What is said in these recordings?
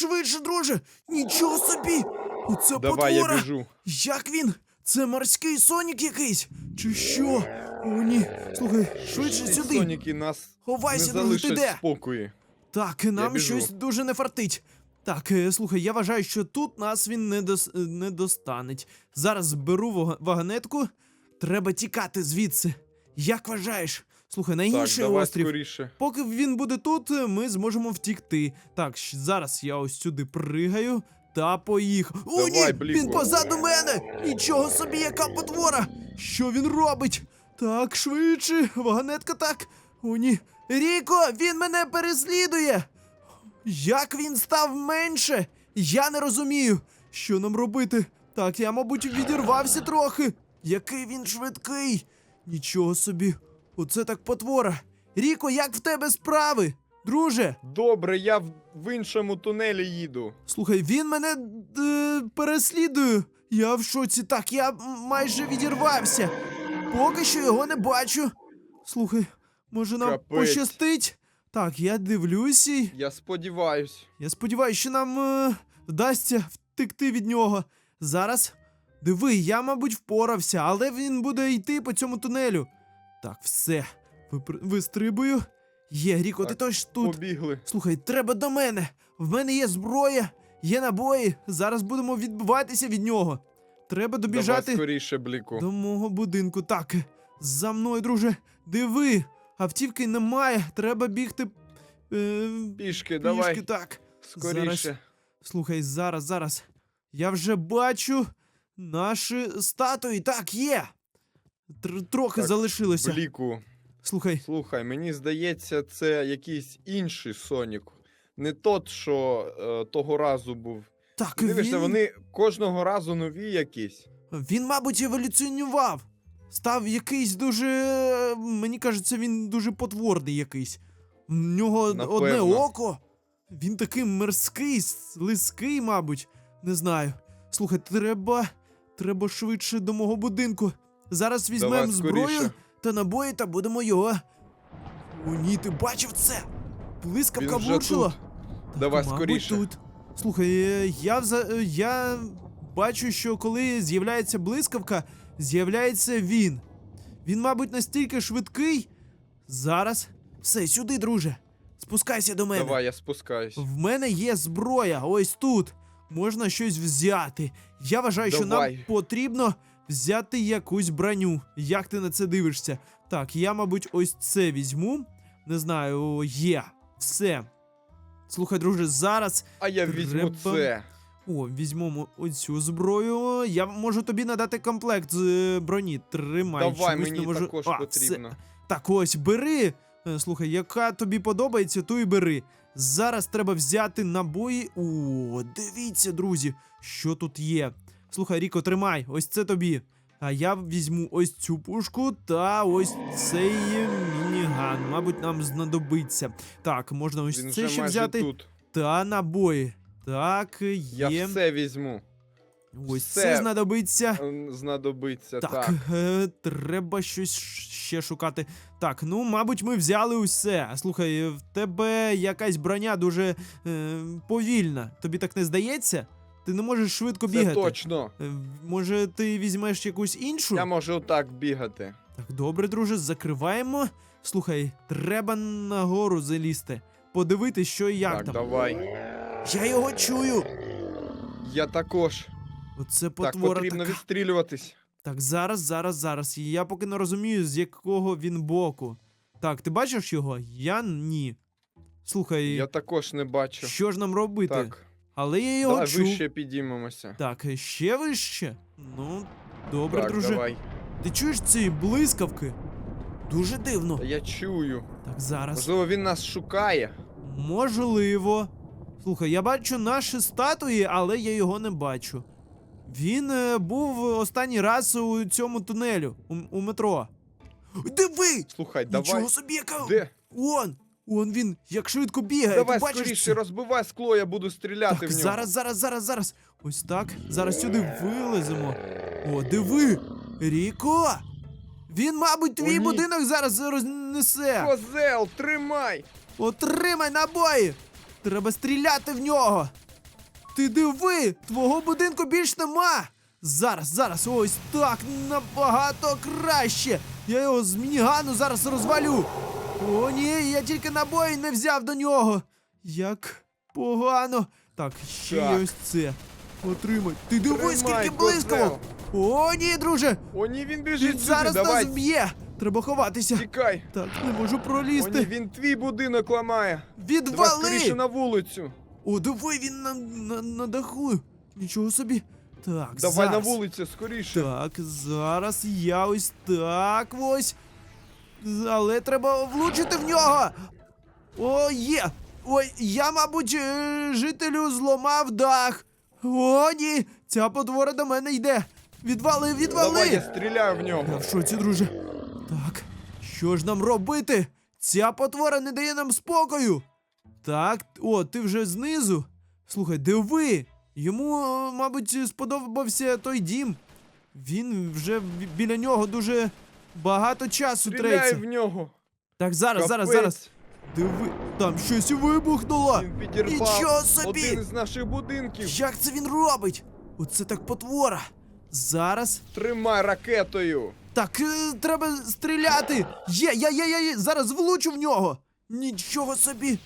швидше, друже! Нічого собі! Оце Давай, я біжу. Як він? Це морський сонік якийсь? Чи що? О, ні. Слухай, швидше Ці сюди. Соніки нас Ховайся, не друже, ти залишать де? в спокої. Так, нам біжу. щось дуже не фартить. Так, е, слухай, я вважаю, що тут нас він не, дос... не достанеть. Зараз беру вага- вагонетку. Треба тікати звідси. Як вважаєш? Слухай, на Так, давай острів. скоріше. Поки він буде тут, ми зможемо втікти. Так, зараз я ось сюди пригаю та поїхав. О, ні! Бліку. Він позаду мене! Нічого собі, яка потвора! Що він робить? Так, швидше, вагонетка так. О, ні. Ріко, він мене переслідує! Як він став менше? Я не розумію, що нам робити. Так, я, мабуть, відірвався трохи. Який він швидкий. Нічого собі. Оце так потвора. Ріко, як в тебе справи? Друже, Добре, я в, в іншому тунелі їду. слухай, він мене е, переслідує. Я в шоці. Так, я майже відірвався. Поки що його не бачу. Слухай, може нам Капець. пощастить? Так, я дивлюся. і Я сподіваюсь. Я сподіваюся, що нам е, вдасться втекти від нього. Зараз. Диви, я, мабуть, впорався, але він буде йти по цьому тунелю. Так, все. Випр... Вистрибую. Є, Ріко, ти теж тут. Побігли. Слухай, треба до мене. В мене є зброя, є набої. Зараз будемо відбиватися від нього. Треба Давай добіжати скоріше, Бліку. до мого будинку. Так, за мною, друже. Диви, автівки немає. Треба бігти. Е, Пішки, давай. пішки, так. Скоріше. Слухай, зараз, зараз. Я вже бачу наші статуї. Так, є. Тр- трохи Так, залишилося. Бліку. Слухай, Слухай, мені здається, це якийсь інший Сонік. Не тот, що е, того разу був. так Дивишся, він, вони кожного разу нові якісь. він, мабуть, еволюціонував. Став якийсь дуже. Мені кажеться, він дуже потворний якийсь. В нього одне око. Він такий мерзкий, слизький, мабуть. Не знаю. Слухай, треба. Треба швидше до мого будинку. Зараз візьмемо Давай зброю та набої та будемо його. О, ні, ти бачив це? Блискавка Він вже влучила. Давай мабуть, скоріше. тут. Слухай, е, я вза... е, я бачу, що коли з'являється блискавка, з'являється він. Він, мабуть, настільки швидкий. Зараз. Все, сюди, друже. Спускайся до мене. Давай, я спускаюсь. В мене є зброя, ось тут. Можна щось взяти. Я вважаю, що нам Давай. потрібно взяти якусь броню. Як ти на це дивишся? Так, я, мабуть, ось це візьму. Не знаю, є. Все. Слухай, друже, зараз. А я візьму це. О, візьмемо оцю зброю. Я можу тобі надати комплект з е, броні. Тримай. Давай, чомусь мені не можу... також А, потрібно. Так, ось, бери. Е, Слухай, яка тобі подобається, ту і бери. Зараз треба взяти набої. О, дивіться, друзі, що тут є. Слухай, Ріко, тримай, ось це тобі. А я візьму ось цю пушку та ось цей мініган. Мабуть, нам знадобиться. Так, можна ось Він це вже ще майже взяти. тут. Та набої. Так, Я є. все візьму. Ось все. це знадобиться. М, Знадобиться. Так, Так. Е, треба щось ще шукати. Так, ну, мабуть, ми взяли усе. Слухай, в тебе якась броня дуже е, повільна. Тобі так не здається? Ти не можеш швидко Це бігати. точно. Е, Може, ти візьмеш якусь іншу? Я можу отак бігати. Так, добре, друже, закриваємо. Слухай, треба нагору залізти. Подивитись, що і як так, там. давай. Я його чую. Я також. Оце Так, потрібно така. відстрілюватись. Так, зараз, зараз, зараз. Я поки не розумію, з якого він боку. Так, ти бачиш його? Я ні. Слухай, Я також не бачу. що ж нам робити? Так, Але я його давай чув. вище підіймемося. Так, ще вище? Ну, добре, так, друже. давай. Ти чуєш ці блискавки? Дуже дивно. Та Я чую. Так, зараз. Можливо, він нас шукає. Можливо. Слухай, я бачу наші статуї, але я його не бачу. Він е, був останній раз у цьому тунелю, у, у метро. Диви! Слухай, Нічого давай. собі, яка. Де? Он! Он він, як швидко бігає. Давай ти бачиш скоріше, це? розбивай скло, я буду стріляти Так, в нього. зараз, зараз, зараз, зараз. Ось так. Зараз сюди вилеземо. О, диви! Ріко! Він, мабуть, твій О, будинок зараз рознесе. Козел, тримай! Отримай набої! Треба стріляти в нього. Ти диви! Твого будинку більш нема! Зараз, зараз, ось так набагато краще! Я його з мінігану зараз розвалю! О, ні, я тільки набої не взяв до нього! Як погано! Так, ще є Так. ось це. Отримай. Ти дивись, Тримай, скільки блискавок! О, ні, друже! О, ні, він Він біжить сюди, зараз давай, нас б'є! Треба ховатися. тікай. Так, не можу О, ні, пролізти. він твій будинок ламає. Давай Відвали! скоріше на вулицю. О, диви, він на, на, на даху. Нічого собі. Так, Давай на вулицю, скоріше. Так, зараз я ось так ось. Але треба влучити в нього. О, є! Ой, я, мабуть, е, жителю зламав дах. О, ні! Ця потвора до мене йде. Відвали, відвали! Давай, я стріляю в Я нього. в шоці, друже. Так, що ж нам робити? Ця потвора не дає нам спокою. Так, о, ти вже знизу. Слухай, диви. Йому, е, мабуть, сподобався той дім. Він вже біля нього дуже багато часу Стріляй треться. в нього. Так, зараз, зараз, Капець. зараз. Диви, там щось вибухнуло. Він підірвав Нічого собі! один з наших будинків. Як це він робить? Оце так потвора. Зараз Тримай ракетою. Так, е, треба стріляти! Є, я, я, я, я зараз влучу в нього! Нічого собі!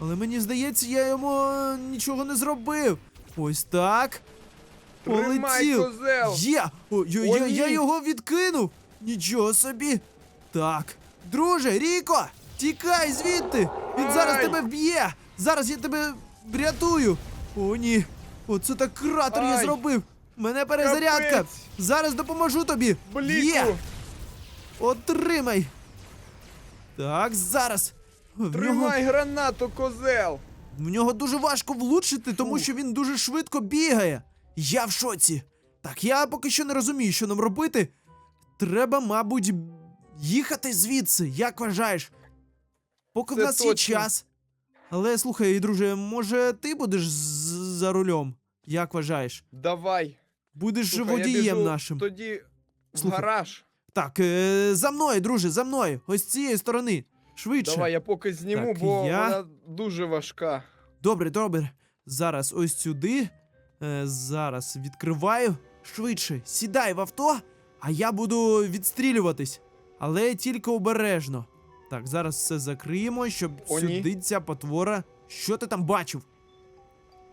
Але мені здається, я йому е, нічого не зробив. Ось так. Тримай, Полетів. козел. Є! О, я, О, я, я ні. його відкинув! Нічого собі! Так. Друже, Ріко! Тікай звідти! Він зараз тебе вб'є! Зараз я тебе врятую! О, ні! Оце так кратер я Ай. зробив! Мене перезарядка! Капець. Зараз допоможу тобі! Бліку. Є! Отримай! Так, зараз. В нього, Тримай гранату, козел. в нього дуже важко влучити, тому що він дуже швидко бігає. Я в шоці. Так, я поки що не розумію, що нам робити. Треба, мабуть, їхати звідси, як вважаєш? Поки в нас є час. Але слухай, друже, може ти будеш за рулем? Як вважаєш? Давай. Будеш Слухай, я водієм біжу нашим. Тоді в гараж. Так, е, за мною, друже, за мною. Ось з цієї сторони. Швидше. Давай, я поки зніму, Так, бо я- вона дуже важка. Добре, добре. Зараз ось сюди. Е, зараз відкриваю. Швидше, сідай в авто, а я буду відстрілюватись. Але тільки обережно. Так, зараз все закриємо, щоб О, ні. сюди ця потвора. Що ти там бачив?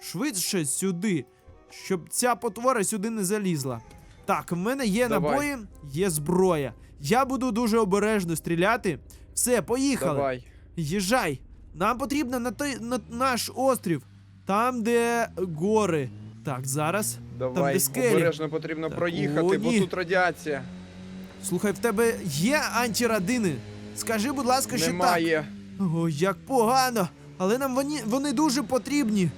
Швидше сюди, щоб ця потвора сюди не залізла. Так, в мене є Давай. набої, є зброя. Я буду дуже обережно стріляти. Все, поїхали. Давай. Їжджай! Нам потрібно на той на наш острів, там, де гори. Так, зараз. Давай. де скелі. Обережно потрібно Так, проїхати, о, бо ні. тут радіація. Слухай, в тебе є антирадини? Скажи, будь ласка, що Немає. так. О, як погано. Але нам вони, вони дуже потрібні.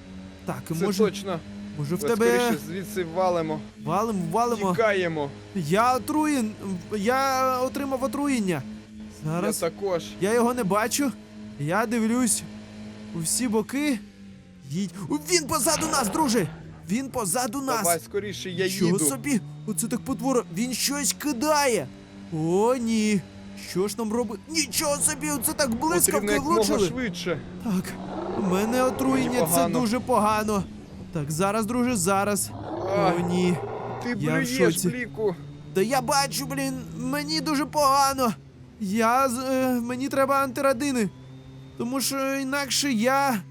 Так, Це може, точно. може в тебе скоріше звідси валимо. валимо, валимо. Тікаємо. Я отруєн. Я отримав отруєння. Зараз Я також. Я його не бачу. Я дивлюсь у всі боки. Їдь. О, Він позаду нас, друже! Він позаду нас! Давай скоріше, я Чого їду. собі? Оце так потвора. Він щось кидає. О, ні. Що ж нам робить? Нічого собі, оце так Потрібно блискавки мога влучили. швидше. Так, у мене отруєння, це погано. дуже погано. Так, зараз, друже, зараз. А, О, ні. Ти Я в блюєш, шоці. бліку. Да я бачу, блін, мені дуже погано. Я з- е, мені треба антирадини. Тому що інакше я.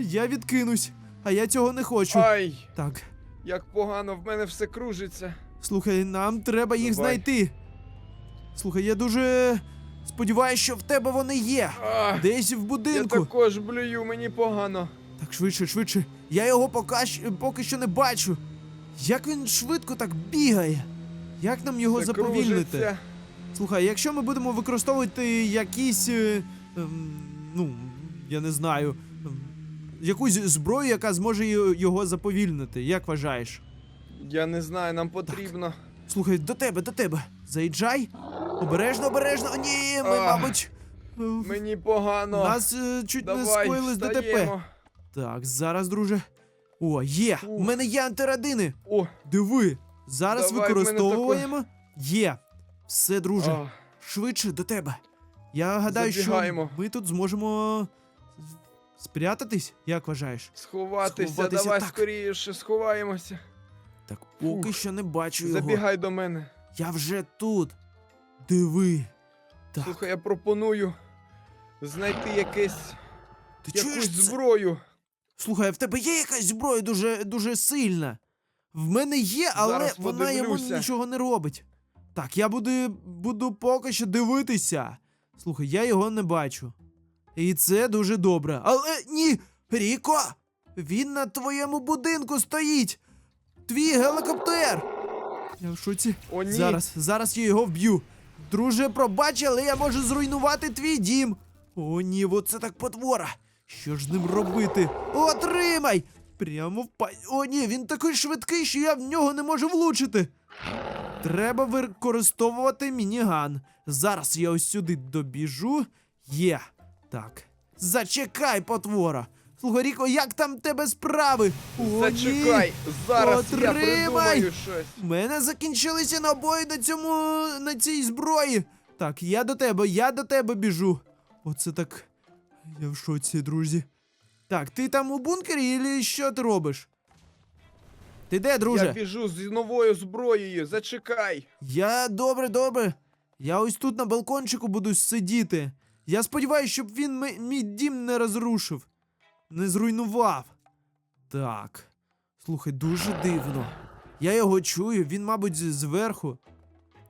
Я відкинусь. А я цього не хочу. Ай, Так, як погано, в мене все кружиться. слухай, нам треба їх Давай. знайти. Слухай, я дуже сподіваюся, що в тебе вони є. А, Десь в я будинку. також блюю, мені погано. Так, швидше, швидше. Я його поки, щ- поки що не бачу. Як він швидко так бігає? Як нам його Все заповільнити? кружиться. Слухай, якщо ми будемо використовувати якісь. е, ем, ну, я не знаю. ем, якусь зброю, яка зможе його заповільнити, як вважаєш? Я не знаю, нам потрібно. Слухай, до тебе, до тебе. Заїжджай. Обережно, обережно. О, Ні, ми, Ах, мабуть. е, Мені погано. Нас е, чуть не Давай, скоїлись ДТП. Так, зараз, друже. О, є! У мене є антирадини. О, Диви. Зараз Давай, використовуємо. Є. Все, друже. а, Швидше до тебе. Я гадаю, Забігаємо. що ми тут зможемо Спрятатись? Як вважаєш? Сховатися, Сховатися, давай так. скоріше, сховаємося. Так, поки Фух. що не бачу його. Забігай до мене. Я вже тут. Диви. Так, Слухай, я пропоную знайти якесь, ти якусь чуєш це? зброю. Слухай, а в тебе є якась зброя дуже, дуже сильна. В мене є, але Зараз вона йому подивлюся. нічого не робить. Так, я буду, буду поки що дивитися. Слухай, я його не бачу. І це дуже добре. Але ні! Ріко! Він на твоєму будинку стоїть! Твій гелікоптер! Я в шоці. О, ні. Зараз, зараз я його вб'ю. Друже, пробач, але я можу зруйнувати твій дім. О, ні, оце так потвора. Що ж з ним робити? Отримай! Прямо в па... О, ні, він такий швидкий, що я в нього не можу влучити. Треба використовувати мініган. Зараз я ось сюди добіжу. Є. Так. Зачекай, потвора. Слухай, Ріко, як там тебе справи? О, Зачекай, Ні. зараз я придумаю щось. У мене закінчилися набої на цьому на цій зброї. Так, я до тебе, я до тебе біжу. Оце так. Я в шоці, друзі. Так, ти там у бункері, і що ти робиш? Ти де, друже? Я біжу з новою зброєю, зачекай. Я добре, добре. Я ось тут на балкончику буду сидіти. Я сподіваюся, щоб він ми- мій дім не розрушив, не зруйнував. Так. Слухай, дуже дивно. Я його чую, він, мабуть, зверху.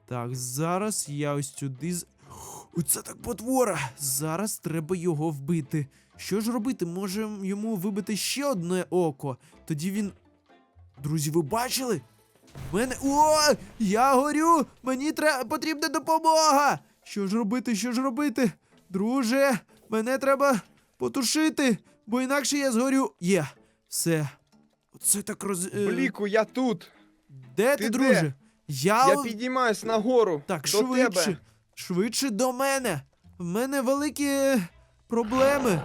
Так, зараз я ось сюди. З... Оце так потвора. Зараз треба його вбити. Що ж робити? Може йому вибити ще одне око? Тоді він. Друзі, ви бачили? Мене. О! Я горю! Мені треба потрібна допомога! Що ж робити, що ж робити? Друже, мене треба потушити, бо інакше я згорю. Є, все. Оце так роз. е, Бліку, я тут. Де ти ти, де? друже? Я. Я о- підіймаюсь нагору. Так, до швидше. тебе. Швидше до мене. В мене великі проблеми.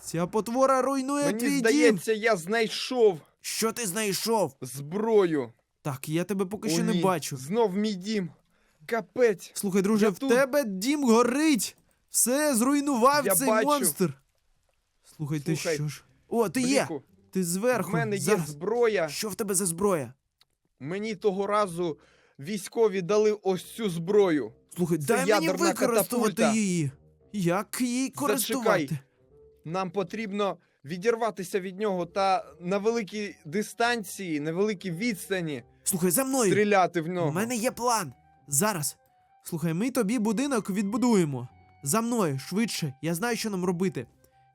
Ця потвора руйнує Мені твій дім. здається, я знайшов Що ти знайшов? зброю. Так, я тебе поки О, що не бачу. Знов мій дім. Капець. Слухай, друже, Я в тут. тебе дім горить. Все зруйнував Я цей бачу. монстр. Слухай, ти Слухай, що ж? О, ти є! Бліку, Ти в зверху. мене є Зараз. зброя. Що в тебе за зброя? Мені того разу військові дали ось цю зброю. Слухай, Це дай мені ядерна використовувати катапульта. її. Як її користувати? Зачекай. Нам потрібно відірватися від нього та на великій дистанції, на великій відстані Слухай, за мною. стріляти в нього. У мене є план. Зараз. Слухай, ми тобі будинок відбудуємо. За мною, швидше. Я знаю, що нам робити.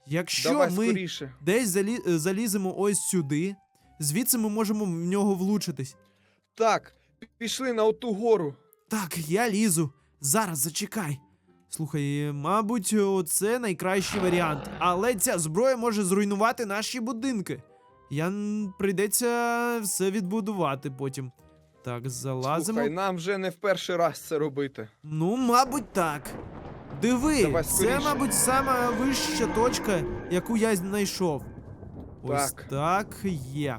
Якщо Давай ми скоріше. десь залі... заліземо ось сюди, звідси ми можемо в нього влучитись. Так, пішли на оту гору. Так, я лізу. Зараз зачекай. Слухай, мабуть, це найкращий варіант. Але ця зброя може зруйнувати наші будинки. Я прийдеться все відбудувати потім. Так, залазимо. Слухай, нам вже не в перший раз це робити. Ну, мабуть, так. Диви, Давай це, скоріше. мабуть, сама вища точка, яку я знайшов. Ось Так. так є.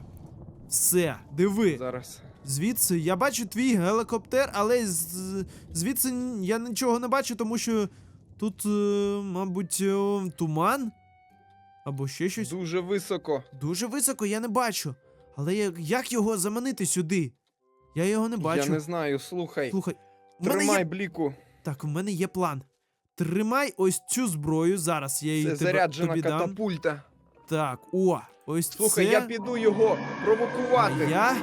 Все, диви. Зараз. Звідси я бачу твій гелікоптер, але з- звідси н- я нічого не бачу, тому що тут, е, мабуть, е, туман. Або ще щось. Дуже високо. Дуже високо я не бачу. Але як, як його заманити сюди? Я його не бачу. Я не знаю, слухай. Слухай, мене Тримай є... бліку. Так, в мене є план. Тримай ось цю зброю зараз. Я її Це тебе, заряджена тобі дам. катапульта. Так, о, ось Слухай, це. я піду його провокувати. Я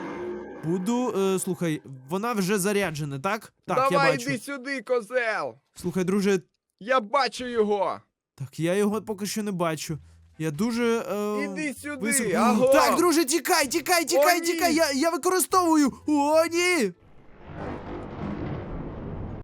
буду. Е, слухай, вона вже заряджена, так? Так, я Давай бачу. йди сюди, козел! Слухай, друже, Я бачу його! так я його поки що не бачу. Я дуже. Е, Іди сюди! високо- Аго! Так, друже, тікай, тікай, тікай, ні! тікай. Я, я використовую. О, ні!